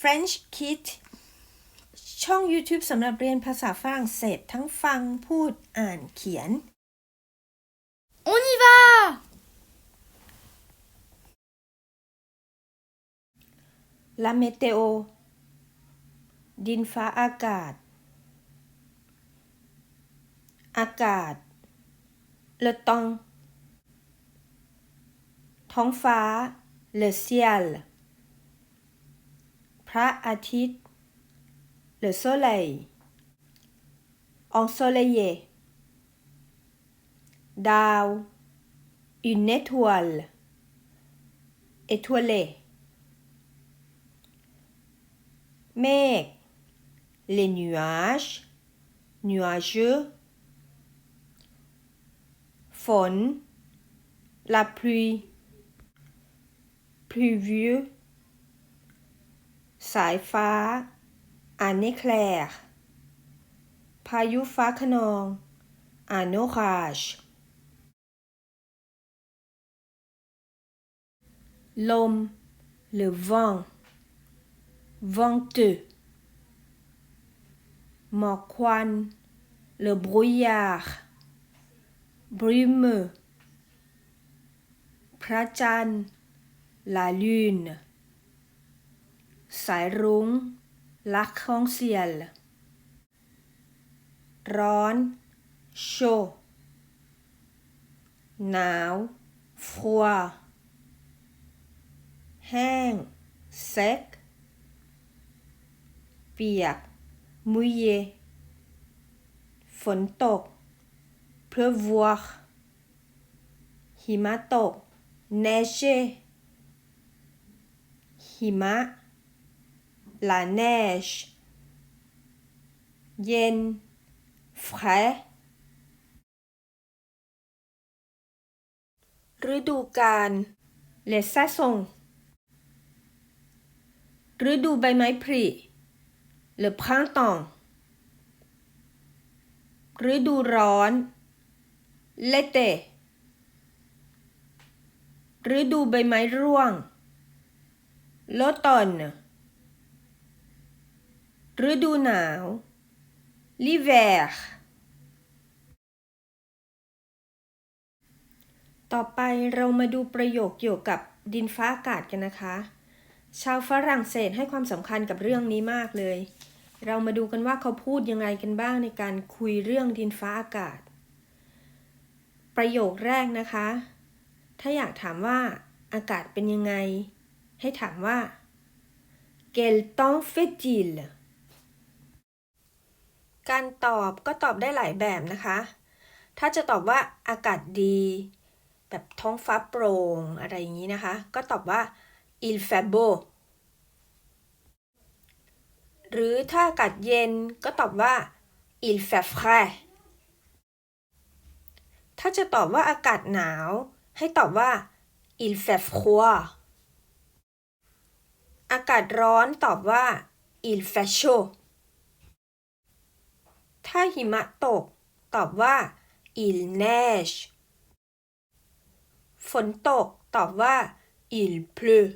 French Kid ช่อง YouTube สำหรับเรียนภาษาฝรั่งเศสทั้งฟังพูดอ่านเขียน On y va La météo ดินฟ้าอากาศ อากาศ le temps ท้องฟ้า le ciel พ ระอาทิตย์ le soleil ensoleillé ดาว une étoile étoilé เมฆ les nuages nuageux ฝน la pluie pluvieux สายฟ้าอัานเนแคลร์พายุฟ้าขนองอัานโนคาช ลม le vent venteux หมอกควัน le brouillard ริมม์พระจันทร์ลา lune สายรุง้ง ลักของเซียล ร้อน โช หนาวฟัวแห้ง เซ็ก เปียก มุยเย ฝนตก เพลวัวหิมะตก เนเช่หิมะ la neige เย็น frais ฤดูกาล les saisons ฤดูใบไม้ผลิ le printemps ฤดูร้อน l'été ฤดูใบไม้ร่วง l'automne ฤดูหนาว l'hiver ต่อไปเรามาดูประโยคเกี่ยวกับดินฟ้าอากาศกันนะคะ ชาวฝรั่งเศสให้ความสำคัญกับเรื่องนี้มากเลย เรามาดูกันว่าเขาพูดยังไงกันบ้างในการคุยเรื่องดินฟ้าอากาศ ประโยคแรกนะคะ ถ้าอยากถามว่าอากาศเป็นยังไง ให้ถามว่า quel temps fait-il การตอบก็ตอบได้หลายแบบนะคะ ถ้าจะตอบว่าอากาศดี แบบท้องฟ้าโปร่งอะไรอย่างนี้นะคะ ก็ตอบว่า il f a beau หรือถ้าอากาศเย็นก็ตอบว่า il f a f r a i ถ้าจะตอบว่าอากาศหนาว ให้ตอบว่า il fait froid อากาศร้อนตอบว่า il f a i chaud ถ้าหิมะตก ตอบว่า il neige ฝนตก ตอบว่า il pleut